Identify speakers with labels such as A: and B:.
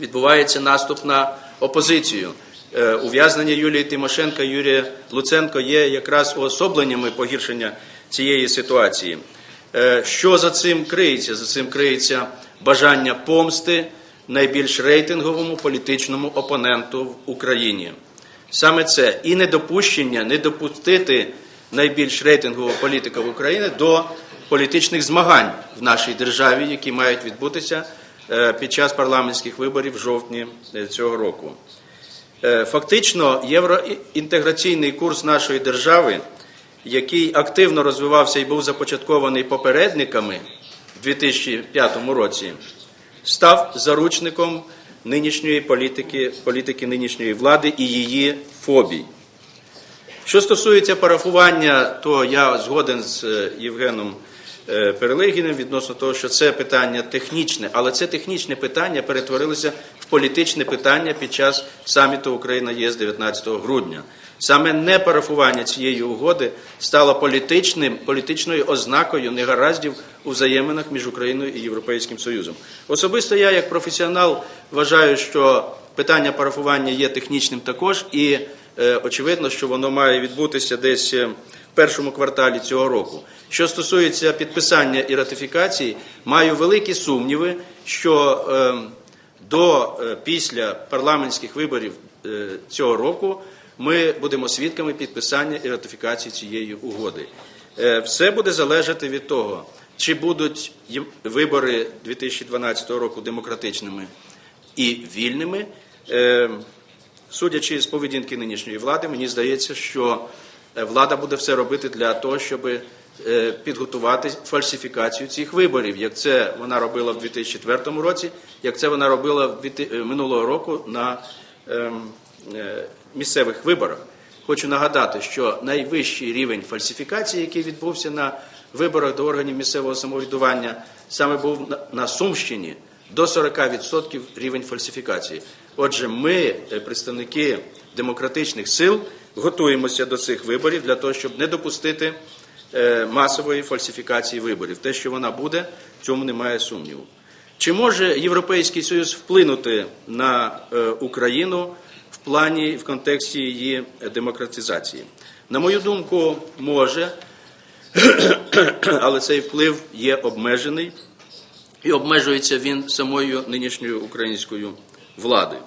A: відбувається наступ на опозицію. Е, Ув'язнення Юлії Тимошенка, Юрія Луценко є якраз уособленнями погіршення цієї ситуації. Е, Що за цим криється? За цим криється бажання помсти найбільш рейтинговому політичному опоненту в Україні. Саме це і недопущення, не допустити найбільш рейтингового політика в Україні до політичних змагань в нашій державі, які мають відбутися під час парламентських виборів в жовтні е, цього року. Е, Фактично, євроінтеграційний курс нашої держави, який активно розвивався і був започаткований попередниками в 2005 році, став заручником нинішньої політики, політики нинішньої влади і її фобій. Що стосується парафування, то я згоден з е, Євгеном е, Перелегіним відносно того, що це питання технічне, але це технічне питання перетворилося в політичне питання під час саміту Україна ЄС 19 грудня. Саме непарафування цієї угоди стало політичним, політичною ознакою негараздів у взаєминах між Україною і Європейським Союзом. Особисто я, як професіонал, вважаю, що питання парафування є технічним також, і е, очевидно, що воно має відбутися десь е, першому кварталі цього року. Що стосується підписання і ратифікації, маю великі сумніви, що е, до е, після парламентських виборів е, цього року ми будемо свідками підписання і ратифікації цієї угоди. Е, Все буде залежати від того, чи будуть вибори 2012 року демократичними і вільними. Е, Судячи з поведінки нинішньої влади, мені здається, що влада буде все робити для того, щоб е, підготувати фальсифікацію цих виборів, як це вона робила в 2004 році, як це вона робила е, минулого року на ем, е, місцевих виборах. Хочу нагадати, що найвищий рівень фальсифікації, який відбувся на виборах до органів місцевого самоврядування, саме був на- Сумщині до 40% рівень фальсифікації. Отже, ми, е, представники демократичних сил, готуємося до цих виборів для того, щоб не допустити е, масової фальсифікації виборів. Те, що вона буде, в цьому немає сумніву. Чи може Європейський Союз вплинути на е, Україну в плані в контексті її демократизації? На мою думку, може, але цей вплив є обмежений і обмежується він самою нинішньою українською владою.